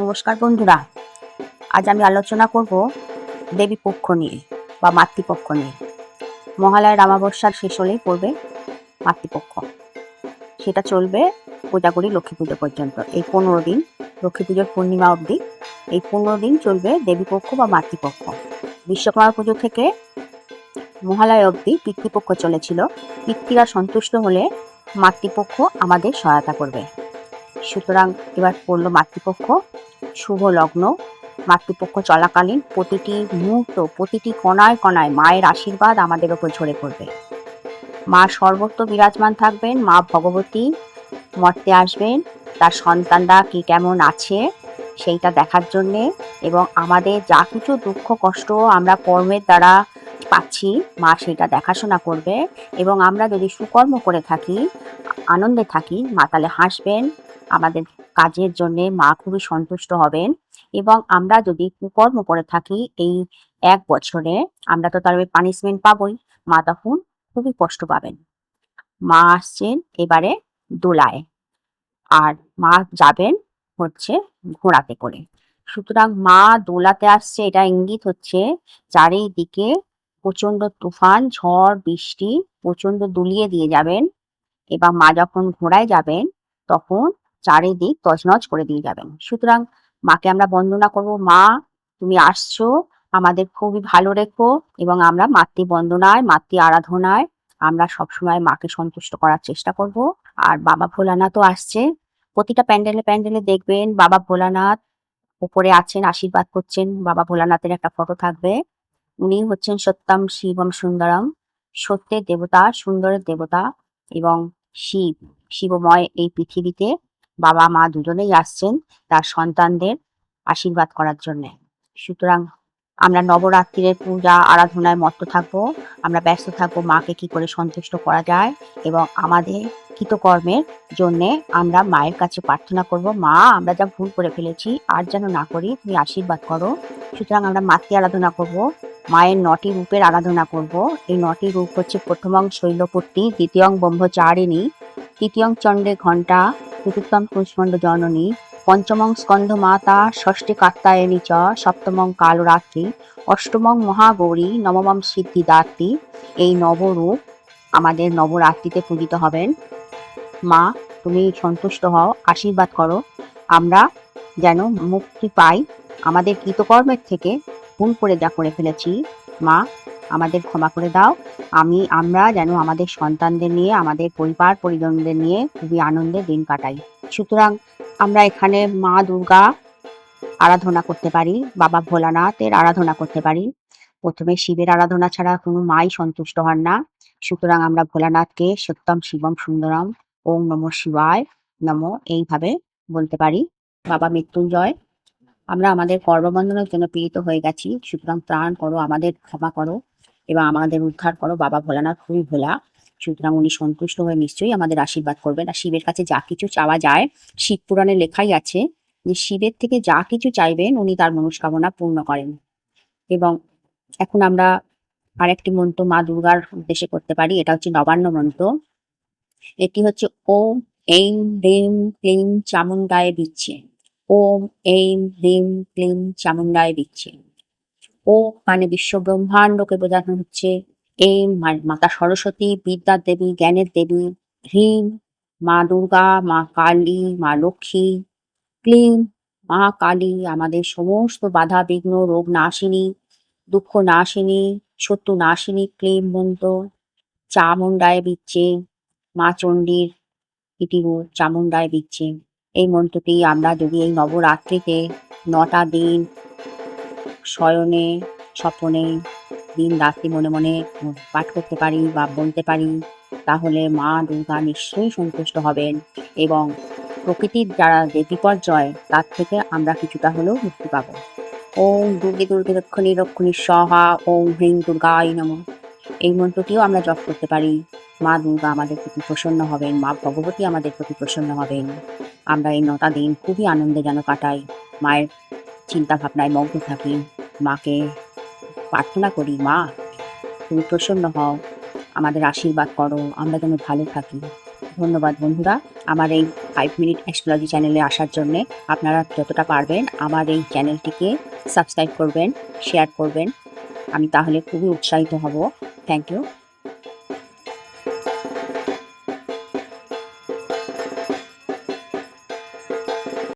নমস্কার বন্ধুরা। আজ আমি আলোচনা করব দেবী পক্ষ নিয়ে বা মাতৃপক্ষ নিয়ে। মহালয়ার অমাবস্যার শেষ হলেই পড়বে মাতৃপক্ষ। সেটা চলবে কোজাগরি লক্ষ্মী পুজো পর্যন্ত। এই পনেরো দিন, লক্ষ্মী পুজোর পূর্ণিমা অবধি এই পনেরো দিন চলবে দেবীপক্ষ বা মাতৃপক্ষ। বিশ্বকর্মা পুজো থেকে মহালয়া অবধি পিতৃপক্ষ চলেছিল। পিতৃরা সন্তুষ্ট হলে মাতৃপক্ষ আমাদের সহায়তা করবে। সুতরাং এবার পড়ল মাতৃপক্ষ। শুভ লগ্ন। মাতৃপক্ষ চলাকালীন প্রতিটি মুহূর্ত, প্রতিটি কণায় কণায় মায়ের আশীর্বাদ আমাদের ওপর ঝরে পড়বে। মা সর্বত্র বিরাজমান থাকবেন, মা ভগবতী মর্তে আসবেন। তার সন্তানরা কি কেমন আছে সেইটা দেখার জন্যে এবং আমাদের যা কিছু দুঃখ, কষ্ট আমরা কর্মের দ্বারা পাচ্ছি, মা সেটা দেখাশোনা করবে। এবং আমরা যদি সুকর্ম করে থাকি, আনন্দে থাকি, মা তাহলে হাসবেন। আমাদের কাজের জন্য মা খুবই সন্তুষ্ট হবেন। এবং আমরা যদি কুকর্ম করে থাকি এই এক বছরে, আমরা তো তার পানিশমেন্ট পাবই। মা তখন খুবই কষ্ট পাবেন। মা আসছেন এবারে দোলায়। আর মা যাবেন হচ্ছে ঘোড়াতে করে। সুতরাং মা দোলাতে আসছে, এটা ইঙ্গিত হচ্ছে চারিদিকে প্রচণ্ড তুফান, ঝড়, বৃষ্টি প্রচণ্ড দুলিয়ে দিয়ে যাবেন। এবং মা যখন ঘোড়ায় যাবেন, তখন চারিদিক তছনছ করে দিয়ে যাবেন। সুতরাং মাকে আমরা বন্দনা করব, মা, তুমি আসছো, আমাদের খুবই ভালো রেখো এবং আমরা মাতৃ বন্দনায় মাতৃ আরাধনায় আমরা সবসময় মাকে সন্তুষ্ট করার চেষ্টা করব। আর বাবা ভোলানাথও আসছে। প্রতিটা প্যান্ডেলে প্যান্ডেলে দেখবেন বাবা ভোলানাথ উপরে আছেন, আশীর্বাদ করছেন, বাবা ভোলানাথের একটা ফটো থাকবে। উনি হচ্ছেন সত্যম শিবম সুন্দরম, সত্যের দেবতা, সুন্দরের দেবতা এবং শিব। শিবময় এই পৃথিবীতে বাবা মা দুজনেই আসছেন তার সন্তানদের আশীর্বাদ করার জন্য। সুতরাং আমরা নবরাত্রির পূজা, আরাধনায় মত্ত থাকব, আমরা ব্যস্ত থাকব মাকে কি করে সন্তুষ্ট করা যায় এবং আমাদের কৃতকর্মের জন্য আমরা মায়ের কাছে প্রার্থনা করব, মা, আমরা যা ভুল করে ফেলেছি, আর যেন না করি, তুমি আশীর্বাদ করো। সুতরাং আমরা মাতৃ আরাধনা করব, মায়ের নটি রূপের আরাধনা করব। এই নটি রূপ হচ্ছে প্রথমং শৈলপট্টি, দ্বিতীয়ং ব্রহ্মচারিণী, তৃতীয়ং চণ্ডে ঘণ্টা চতুর্থম কুষ্মণ্ড জননী, পঞ্চমং স্কন্ধ মাতা ষষ্ঠী কাত্তায়নী চ, সপ্তমং কালরাত্রি, অষ্টমং মহাগৌরী নবমম সিদ্ধিদাত্রী। এই নবরূপ আমাদের নবরাত্রিতে পূজিত হবেন। মা, তুমি সন্তুষ্ট হও, আশীর্বাদ করো। আমরা যেন মুক্তি পাই। আমাদের কৃতকর্মের থেকে ভুল করে যা করে ফেলেছি। মা আমাদের ক্ষমা করে দাও। আমি, আমরা যেন আমাদের সন্তানদের নিয়ে, আমাদের পরিবার পরিজনদের নিয়ে খুবই আনন্দে দিন কাটাই। সুতরাং আমরা এখানে মা দুর্গা আরাধনা করতে পারি, বাবা ভোলানাথের আরাধনা করতে পারি। প্রথমে শিবের আরাধনা ছাড়া কোনো মাই সন্তুষ্ট হন না। সুতরাং আমরা ভোলানাথকে সত্যম শিবম সুন্দরম ওম নম শিবায় নম এইভাবে বলতে পারি। বাবা মৃত্যুঞ্জয়, আমরা আমাদের কর্মবন্ধনের জন্য পীড়িত হয়ে গেছি। সুতরাং ত্রাণ করো, আমাদের ক্ষমা করো। এবং আমাদের উদ্ধার করো, বাবা ভোলানাথ খুবই ভোলা। সুতরাং উনি সন্তুষ্ট হয়ে নিশ্চয়ই আমাদের আশীর্বাদ করবেন। আর শিবের কাছে যা কিছু চাওয়া যায়, শিব পুরাণে লেখাই আছে যে শিবের থেকে যা কিছু চাইবেন, উনি তার মনস্কামনা পূর্ণ করেন। এবং এখন আমরা আরেকটি মন্ত্র মা দুর্গার উদ্দেশ্যে করতে পারি, এটা হচ্ছে নবান্ন মন্ত্র। এটি হচ্ছে, ওম এইম হ্রিম ক্লিম চামুন্ডায় বিচ্ছে ওম এইম হ্রিম ক্লিম চামুন্ডায় বিচ্ছে ও মানে বিশ্ব ব্রহ্মাণ্ডকে বোঝানো হচ্ছে। মানে মাতা সরস্বতী বিদ্যার দেবী, জ্ঞানের দেবী হ্রিম মা দুর্গা, মা কালী, মা লক্ষ্মী ক্লিম মা কালী, আমাদের সমস্ত বাধা, বিঘ্ন, রোগ নাশিনী, দুঃখ নাশিনী, শত্রু নাশিনী ক্লিম মন্ত চামুন্ডায় বিচ্ছে মা চণ্ডীর রূপ চামুন্ডায় বিচ্ছে এই মন্ত্রটি আমরা যদি এই নবরাত্রিতে নটা দিন শয়নে স্বপনে দিন রাত্রি মনে মনে পাঠ করতে পারি বা বলতে পারি, তাহলে মা দুর্গা নিশ্চয়ই সন্তুষ্ট হবেন এবং প্রকৃতির যারা যে বিপর্যয়, তার থেকে আমরা কিছুটা হলেও মুক্তি পাবো। ওম দুর্গে দুর্গে রক্ষণী রক্ষণী সহা ওম হ্রিং দুর্গায় নম। এই মন্ত্রটিও আমরা জপ করতে পারি। মা দুর্গা আমাদের প্রতি প্রসন্ন হবেন, মা ভগবতী আমাদের প্রতি প্রসন্ন হবেন। আমরা এই নটা দিন খুবই আনন্দে যেন কাটাই, মায়ের চিন্তা ভাবনায় মগ্ন থাকি। মাকে প্রার্থনা করি, মা, তুমি প্রসন্ন হও, আমাদের আশীর্বাদ করো, আমরা যেন ভালো থাকি। ধন্যবাদ বন্ধুরা। আমার এই ফাইভ মিনিট অ্যাস্ট্রোলজি চ্যানেলে আসার জন্যে আপনারা যতটা পারবেন আমার এই চ্যানেলটিকে সাবস্ক্রাইব করবেন শেয়ার করবেন। আমি তাহলে খুবই উৎসাহিত হব। Thank you